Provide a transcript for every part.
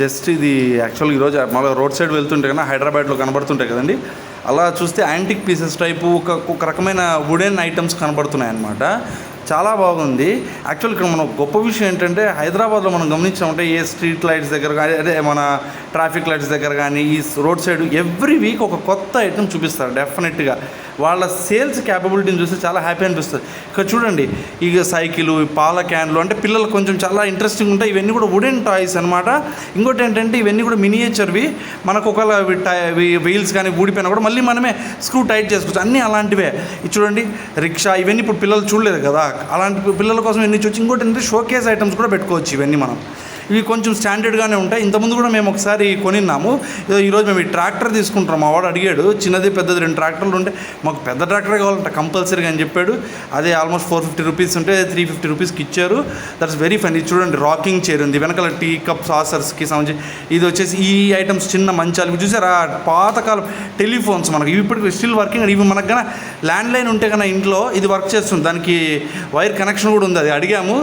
Just ఇది యాక్చువల్గా ఈరోజు మళ్ళీ రోడ్ సైడ్ వెళ్తుంటే కన్నా హైదరాబాద్లో కనబడుతుంటాయి కదండి. అలా చూస్తే యాంటిక్ పీసెస్ టైపు ఒక ఒక రకమైన వుడెన్ ఐటమ్స్ కనబడుతున్నాయి అన్నమాట చాలా బాగుంది. యాక్చువల్ ఇక్కడ మనం గొప్ప విషయం ఏంటంటే హైదరాబాద్లో మనం గమనించామంటే ఏ స్ట్రీట్ లైట్స్ దగ్గర కానీ అదే మన ట్రాఫిక్ లైట్స్ దగ్గర కానీ ఈ రోడ్ సైడ్ ఎవ్రీ వీక్ ఒక కొత్త ఐటమ్ చూపిస్తారు డెఫినెట్గా. వాళ్ళ సేల్స్ క్యాపబిలిటీని చూస్తే చాలా హ్యాపీ అనిపిస్తుంది. ఇక్కడ చూడండి ఇక సైకిల్ పాల క్యాన్లు అంటే పిల్లలు కొంచెం చాలా ఇంట్రెస్టింగ్ ఉంటాయి. ఇవన్నీ కూడా వుడెన్ టాయ్స్ అనమాట ఇంకోటి ఏంటంటే ఇవన్నీ కూడా మినియేచర్వి మనకు ఒకవేళ టై వీల్స్ కానీ ఊడిపోయినా కూడా మళ్ళీ మనమే స్క్రూ టైట్ చేసుకోవచ్చు. అన్నీ అలాంటివే. చూడండి రిక్షా ఇవన్నీ ఇప్పుడు పిల్లలు చూడలేదు కదా. అలాంటి పిల్లల కోసం ఎన్ని వచ్చి ఇంకోటి ఏంటంటే షోకేస్ ఐటమ్స్ కూడా పెట్టుకోవచ్చు ఇవన్నీ మనం. ఇవి కొంచెం స్టాండర్డ్గానే ఉంటాయి. ఇంతకుముందు కూడా మేము ఒకసారి కొనిన్నాము. ఈరోజు మేము ఈ ట్రాక్టర్ తీసుకుంటాం మా వాడు అడిగాడు చిన్నది పెద్దది రెండు ట్రాక్టర్లు ఉంటే మాకు పెద్ద ట్రాక్టర్ కావాలంట కంపల్సరీగా అని చెప్పాడు. అదే ఆల్మోస్ట్ ఫోర్ ఫిఫ్టీ రూపీస్ ఉంటే త్రీ ఫిఫ్టీ రూపీస్కి ఇచ్చారు. దట్స్ వెరీ ఫైన్ ఇది చూడండి రాకింగ్ చైర్ ఉంది. వెనకాల టీ కప్ సాసర్స్కి సంబంధించి. ఇది వచ్చేసి ఈ ఐటమ్స్ చిన్న మంచాలు. చూసారా? పాతకాలం టెలిఫోన్స్ మనకి. ఇవి ఇప్పటికి స్టిల్ వర్కింగ్ ఇవి మనకు కన్నా ల్యాండ్ లైన్ ఉంటే కన్నా ఇంట్లో ఇది వర్క్ చేస్తుంది. దానికి వైర్ కనెక్షన్ కూడా ఉంది. అది అడిగాము.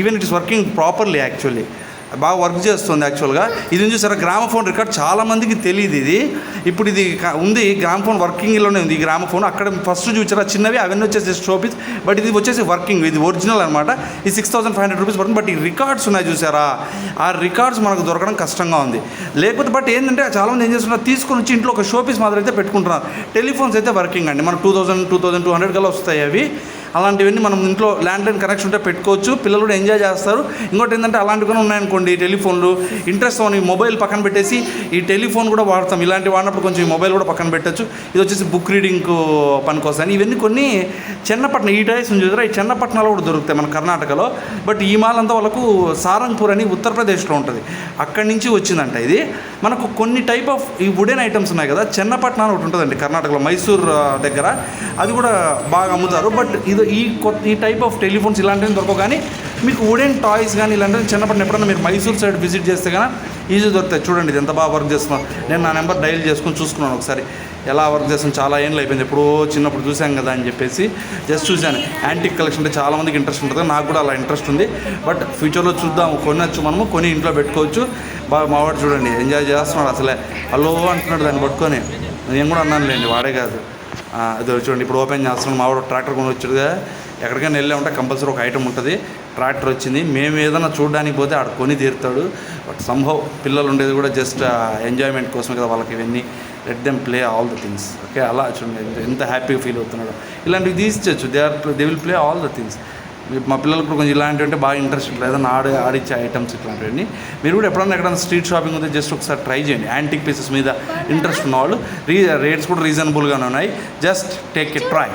Even it is working properly actually బాగా వర్క్ చేస్తుంది యాక్చువల్గా. ఇది చూసారా గ్రామఫోన్ రికార్డ్ చాలా మందికి తెలియదు ఇది. ఇప్పుడు ఇది ఉంది ఉంది గ్రామఫోన్ వర్కింగ్లోనే ఉంది. ఈ గ్రామఫోన్ అక్కడ ఫస్ట్ చూసారా చిన్నవి అవన్నీ వచ్చేసి షోపీస్ బట్ ఇది వచ్చేసి వర్కింగ్ ఇది ఒరిజినల్ అనమాట ఈ six thousand five hundred rupees పడుతుంది బట్ ఈ రికార్డ్స్ ఉన్నాయి చూసారా? ఆ రికార్డ్స్ మనకు దొరకడం కష్టంగా ఉంది. లేకపోతే బట్ ఏంటంటే చాలామంది ఏం చేస్తున్నారు తీసుకొని వచ్చి ఇంట్లో ఒక షోపీస్ మాత్రం అయితే పెట్టుకుంటున్నారు. టెలిఫోన్స్ అయితే వర్కింగ్ అండి. మనకు two thousand two thousand two hundred కల్లా వస్తాయి అవి. అలాంటివన్నీ మనం ఇంట్లో ల్యాండ్ లైన్ కనెక్షన్ ఉంటే పెట్టుకోవచ్చు. పిల్లలు కూడా ఎంజాయ్ చేస్తారు. ఇంకోటి ఏంటంటే అలాంటివి కూడా ఉన్నాయనుకోండి టెలిఫోన్లు. ఇంట్రెస్ట్ అని మొబైల్ పక్కన పెట్టేసి ఈ టెలిఫోన్ కూడా వాడతాం. ఇలాంటి వాడినప్పుడు కొంచెం ఈ మొబైల్ కూడా పక్కన పెట్టచ్చు. ఇది వచ్చేసి బుక్ రీడింగ్ పనికొస్తాయి ఇవన్నీ కొన్ని చెన్నపట్నం ఈ టైస్ ఉంది చూసారా? ఈ చెన్నపట్నంలో కూడా దొరుకుతాయి మన కర్ణాటకలో. బట్ ఈ మాల్ అంతా వాళ్ళకు సారంగ్పూర్ అని ఉత్తరప్రదేశ్లో ఉంటుంది. అక్కడి నుంచి వచ్చిందంట ఇది. మనకు కొన్ని టైప్ ఆఫ్ ఈ వుడెన్ ఐటమ్స్ ఉన్నాయి కదా చిన్నపట్నం ఒకటి ఉంటుందండి కర్ణాటకలో మైసూర్ దగ్గర. అది కూడా బాగా అమ్ముతారు. బట్ ఇది ఈ కొత్త ఈ టైప్ ఆఫ్ టెలిఫోన్స్ ఇలాంటివి దొరకవు కానీ మీకు వుడెన్ టాయ్స్ కానీ ఇలాంటివి చిన్నప్పటి ఎప్పుడైనా మీరు మైసూర్ సైడ్ విజిట్ చేస్తే కానీ ఈజీ దొరుకుతాయి. చూడండి ఇది ఎంత బాగా వర్క్ చేస్తున్నాం నేను నా నెంబర్ డైల్ చేసుకుని చూసుకున్నాను ఒకసారి. ఎలా వర్క్ చేస్తాం చాలా ఏళ్ళు అయిపోయింది. ఎప్పుడో చిన్నప్పుడు చూసాం కదా అని చెప్పేసి జస్ట్ చూశాను. యాంటిక్ కలెక్షన్ అంటే చాలామందికి ఇంట్రెస్ట్ ఉంటుంది. నాకు కూడా అలా ఇంట్రెస్ట్ ఉంది. బట్ ఫ్యూచర్లో చూద్దాం. కొనొచ్చు మనము. కొని ఇంట్లో పెట్టుకోవచ్చు. బాగా మావాడు చూడండి. ఎంజాయ్ చేస్తున్నాడు అసలే. హలో అంటున్నాడు దాన్ని పట్టుకొని. నేను కూడా అన్నాను లేండి వాడే కాదు. అది చూడండి ఇప్పుడు ఓపెన్ చేస్తున్నాం. మావాడు ట్రాక్టర్ కొని వచ్చాడుగా ఎక్కడికైనా వెళ్ళామంటే కంపల్సరీ ఒక ఐటమ్ ఉంటుంది. ట్రాక్టర్ వచ్చింది. మేము ఏదైనా చూడడానికి పోతే ఆడ కొని తీరుతాడు. బట్ సంభవ్ పిల్లలు ఉండేది కూడా జస్ట్ ఎంజాయ్మెంట్ కోసం కదా వాళ్ళకి ఇవన్నీ. Let them play all the things okay అలా చూడండి. ఎంత- హ్యాపీగా ఫీల్ అవుతున్నాడు. ఇలాంటివి తీసిచ్చు they are they will play all the things మా పిల్లలకు కూడా కొంచెం ఇలాంటివి అంటే బాగా ఇంట్రెస్ట్ ఉంటుంది. ఏదైనా ఆడి ఆడిచ్చే ఐటమ్స్ ఇట్లాంటివన్నీ. మీరు కూడా ఎప్పుడన్నా ఎక్కడైనా స్ట్రీట్ షాపింగ్ ఉంటే జస్ట్ ఒకసారి ట్రై చేయండి. యాంటిక్ పీసెస్ మీద ఇంట్రెస్ట్ ఉన్నవాళ్ళు రీ రేట్స్ కూడా రీజనబుల్గానే ఉన్నాయి. Just take it try